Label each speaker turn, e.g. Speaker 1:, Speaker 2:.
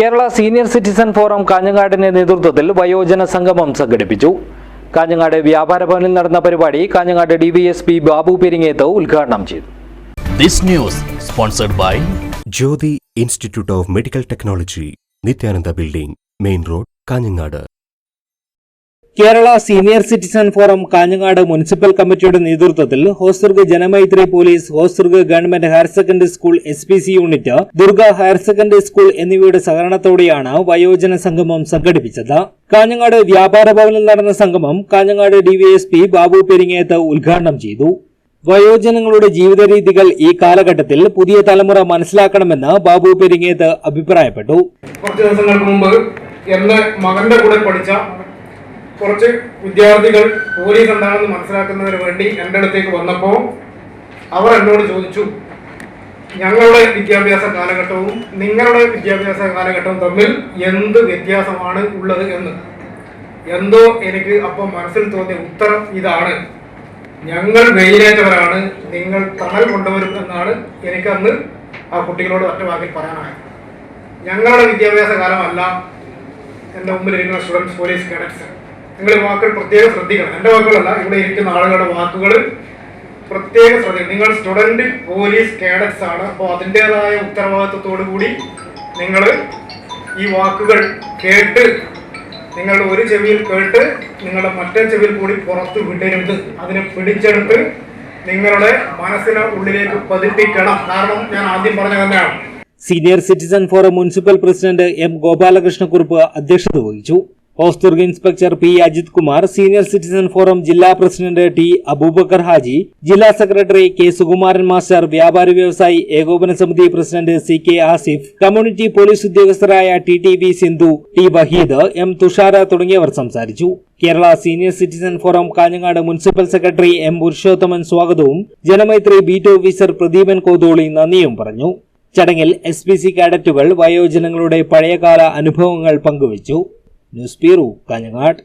Speaker 1: Kerala senior citizen forum കാഞ്ഞങ്ങാടിന്റെ നേതൃത്വത്തിൽ വയോജന സംഗമം സംഘടിപ്പിച്ചു. കാഞ്ഞങ്ങാട് വ്യാപാര ഭവനിൽ നടന്ന പരിപാടി Kanhangad D V S P Babu Peringeth ഉദ്ഘാടനം ചെയ്തു.
Speaker 2: This news sponsored by
Speaker 3: Jyothi institute of medical technology Nithyananda building main road Kanhangad.
Speaker 4: Kerala senior citizen forum Kanhangad municipal കമ്മിറ്റിയുടെ നേതൃത്വത്തിൽ Hosdurg Janamaithri police Hosdurg government higher secondary school S P C unit Durga higher secondary school എന്നിവയുടെ സഹകരണത്തോടെയാണ് വയോജന സംഗമം സംഘടിപ്പിച്ചത്. കാഞ്ഞങ്ങാട് വ്യാപാര ഭവനിൽ നടന്ന സംഗമം കാഞ്ഞങ്ങാട് ഡിവൈഎസ്പി ബാബു പെരിങ്ങേത്ത് ഉദ്ഘാടനം ചെയ്തു. വയോജനങ്ങളുടെ ജീവിത രീതികൾ ഈ കാലഘട്ടത്തിൽ പുതിയ തലമുറ മനസ്സിലാക്കണമെന്ന് ബാബു പെരിങ്ങേത്ത് അഭിപ്രായപ്പെട്ടു.
Speaker 5: കുറച്ച് ദിവസങ്ങൾക്ക് മുമ്പ് എന്റെ മകന്റെ കൂടെ പഠിച്ച കുറച്ച് വിദ്യാർത്ഥികൾ പോലീസ് എന്താണെന്ന് മനസ്സിലാക്കുന്നതിന് വേണ്ടി എന്റെ അടുത്തേക്ക് വന്നപ്പോൾ അവർ എന്നോട് ചോദിച്ചു ഞങ്ങളുടെ വിദ്യാഭ്യാസ കാലഘട്ടവും നിങ്ങളുടെ വിദ്യാഭ്യാസ കാലഘട്ടവും തമ്മിൽ എന്ത് വ്യത്യാസമാണ് ഉള്ളത് എന്ന്? എന്തോ എനിക്ക് അപ്പം മനസ്സിൽ തോന്നിയ ഉത്തരം ഇതാണ്. ഞങ്ങൾ വെയിലേറ്റവരാണ് നിങ്ങൾ തണൽ കൊണ്ടുവരും എന്നാണ് എനിക്ക് അന്ന് ആ കുട്ടികളോട് ഒറ്റ വാക്കിൽ പറയാനായത്. ഞങ്ങളുടെ വിദ്യാഭ്യാസ കാലമല്ല എന്റെ മുമ്പിൽ ഇരിക്കുന്ന സ്റ്റുഡൻസ് പോലീസ് കേഡറ്റ്സ്. നിങ്ങൾ വാക്കുകൾ പ്രത്യേകം ശ്രദ്ധിക്കണം. എന്റെ വാക്കുകളല്ല ഇവിടെ ഇരിക്കുന്ന ആളുകളുടെ വാക്കുകൾ പ്രത്യേകം ശ്രദ്ധിക്കണം. നിങ്ങൾ സ്റ്റുഡന്റ് പോലീസ് കേഡറ്റ്സ് ആണ്. അപ്പോൾ അതിന്റെതായ ഉത്തരവാദിത്വത്തോടു കൂടി നിങ്ങൾ ഈ വാക്കുകൾ കേട്ട് നിങ്ങൾ ഒരു ചെവിയിൽ കേട്ട് നിങ്ങളുടെ മറ്റേ ചെവിയിൽ കൂടി പുറത്ത് വിടരുത്. അതിനെ പിടിച്ചെടുത്ത് നിങ്ങളുടെ മനസ്സിന് ഉള്ളിലേക്ക് പതിപ്പിക്കണം. കാരണം ഞാൻ ആദ്യം പറഞ്ഞ തന്നെയാണ്.
Speaker 4: Senior citizen forum municipal president M Gopalakrishnakurup അധ്യക്ഷത വഹിച്ചു. Hosdurg inspector P Ajith Kumar senior citizen forum ജില്ലാ പ്രസിഡന്റ് ടി അബൂബക്കർ ഹാജി ജില്ലാ സെക്രട്ടറി കെ സുകുമാരൻ മാസ്റ്റർ വ്യാപാരി വ്യവസായി ഏകോപന സമിതി president C K Asif community police ഉദ്യോഗസ്ഥരായ T T V Sindhu T Waheed M Thushara തുടങ്ങിയവർ സംസാരിച്ചു. Kerala senior citizen forum Kanhangad municipal secretary M Purushothaman സ്വാഗതവും Janamaithri beat officer Pradeepan Kotholi നന്ദിയും പറഞ്ഞു. ചടങ്ങിൽ എസ് പി സി കാഡറ്റുകൾ വയോജനങ്ങളുടെ പഴയകാല അനുഭവങ്ങൾ പങ്കുവച്ചു. News bureau Kanhangad